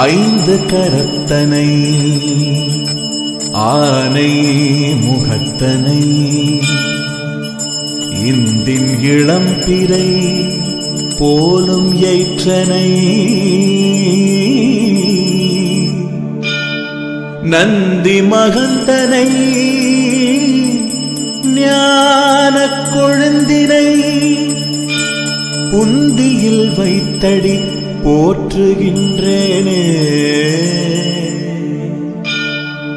ஐந்து கரத்தனை ஆனை முகத்தனை இந்தின் இளம்பிறை போலும் எயிற்றனை நந்தி மகந்தனை ஞான கொழுந்தினை உந்தியில் வைத்தடி போற்றுகின்றேனே.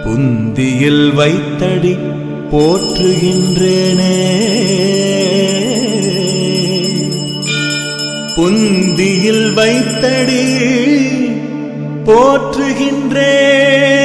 புந்தியில் வைத்தடி போற்றுகின்றேனே. புந்தியில் வைத்தடி போற்றுகின்றேன்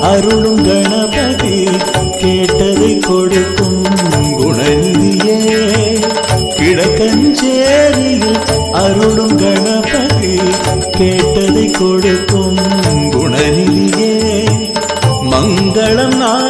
அருளும் கணபதி கேட்டதை கொடுக்கும் குணநிதியே. கிழக்கஞ்சேரியில் அருளும் கணபதி கேட்டதை கொடுக்கும் குணநிதியே. மங்களம் நான்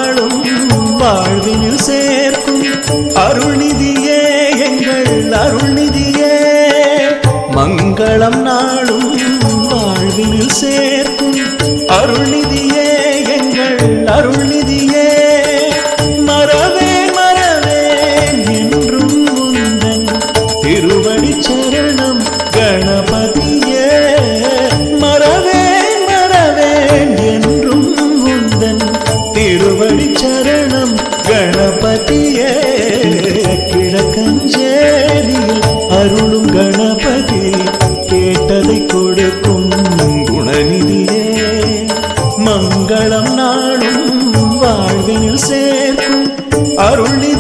சேர்க்கும் அருள்நிதியே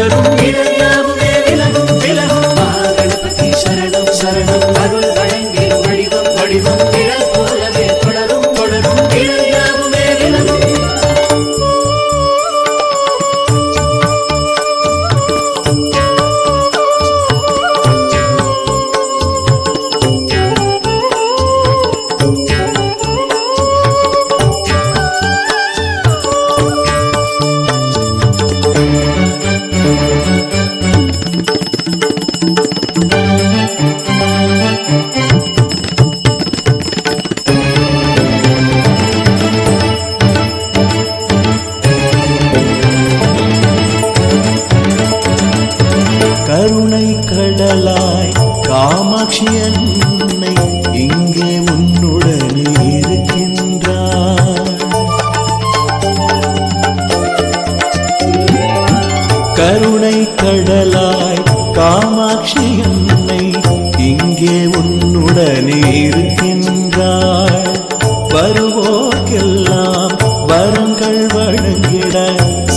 தொடரும் தொடரும் கடலாய் காமாட்சி அன்னை இங்கே உன்னுடனே இருக்கின்றார். கருணை கடலாய் காமாட்சி அன்னை இங்கே உன்னுடனே இருக்கின்றார். வருவோக்கெல்லாம் வரங்கள் வழங்கிட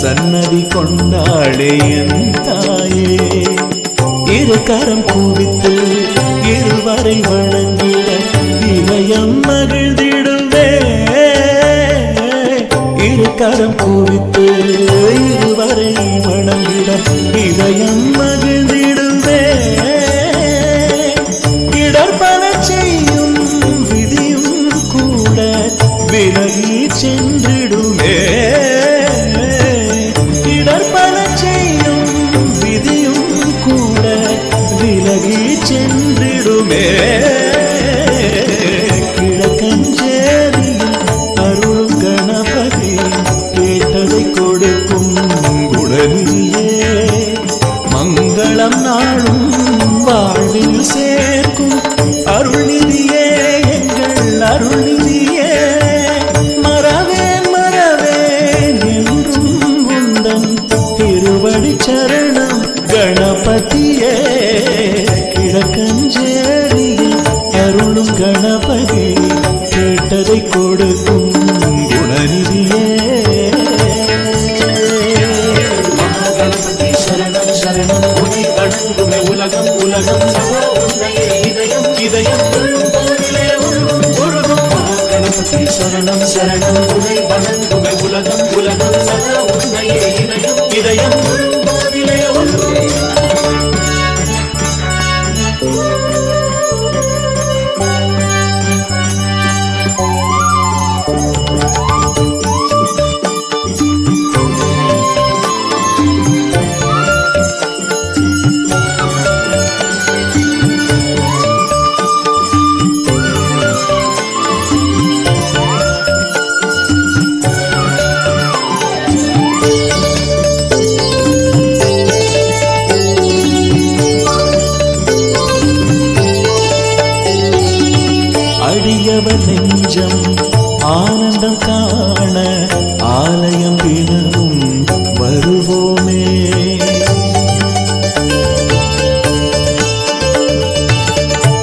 சன்னதி கொண்டாடே என் தாயே. இரு கரம் குவித்து இருவரை வணங்கிட இதயம் மகிழ்ந்திடுவே. இரு கரம் குவித்து இருவரை வணங்கிட இதயம் மகிழ்ந்திடுவே. இடர்பல செய்யும் விதியும் கூட விலகி சென்று மங்களம் நாளும் வாழ்வில் சேர்க்கும். அருள்நிதியே எங்கள் அருள்நிதியே. மறவேன் மறவேன் என்றும் உந்தன் திருவடி சரணம் கணபதியே கிழக்கஞ்சே வணங்குமே உலகம் உலகம். சதா இதயம். இதயம் சரணம் சரணம். உனை வணங்குமே உலகம் உலகம். சதா உன்னையே இதயம் இதயம். உள்ளும் நெஞ்சம் ஆனந்தம் காண ஆலயம் தினமும் வருவோமே.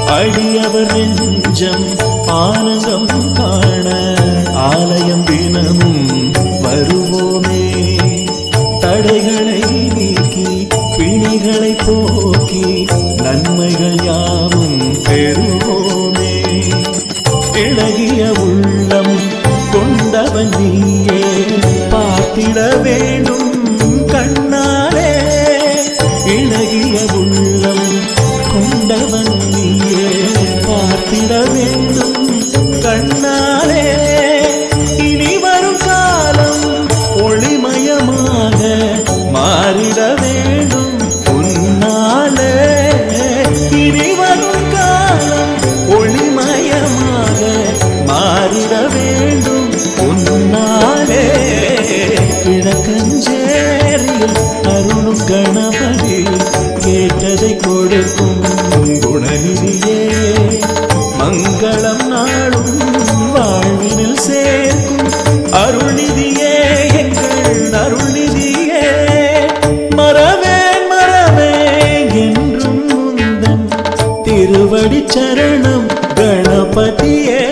அடியவர் நெஞ்சம் ஆனந்தம் காண ஆலயம் தினமும் வருவோமே. தடைகளை நீக்கி பிணிகளை போக்கி நன்மைகள் யார் கொண்டவன் நீயே பார்த்திடவே குணநிதியே மங்களம் நாளும் வாழ்வினில் சேர்க்கும் அருள்நிதியே எங்கள் அருள்நிதியே. மறவேன் மறவேன் என்றும் முந்தன் திருவடி சரணம் கணபதியே.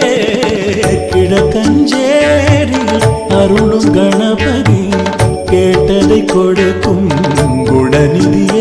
கிழக்கஞ்சேரியில் அருளும் கணபதி கேட்டதை கொடுக்கும் குணநிதியே.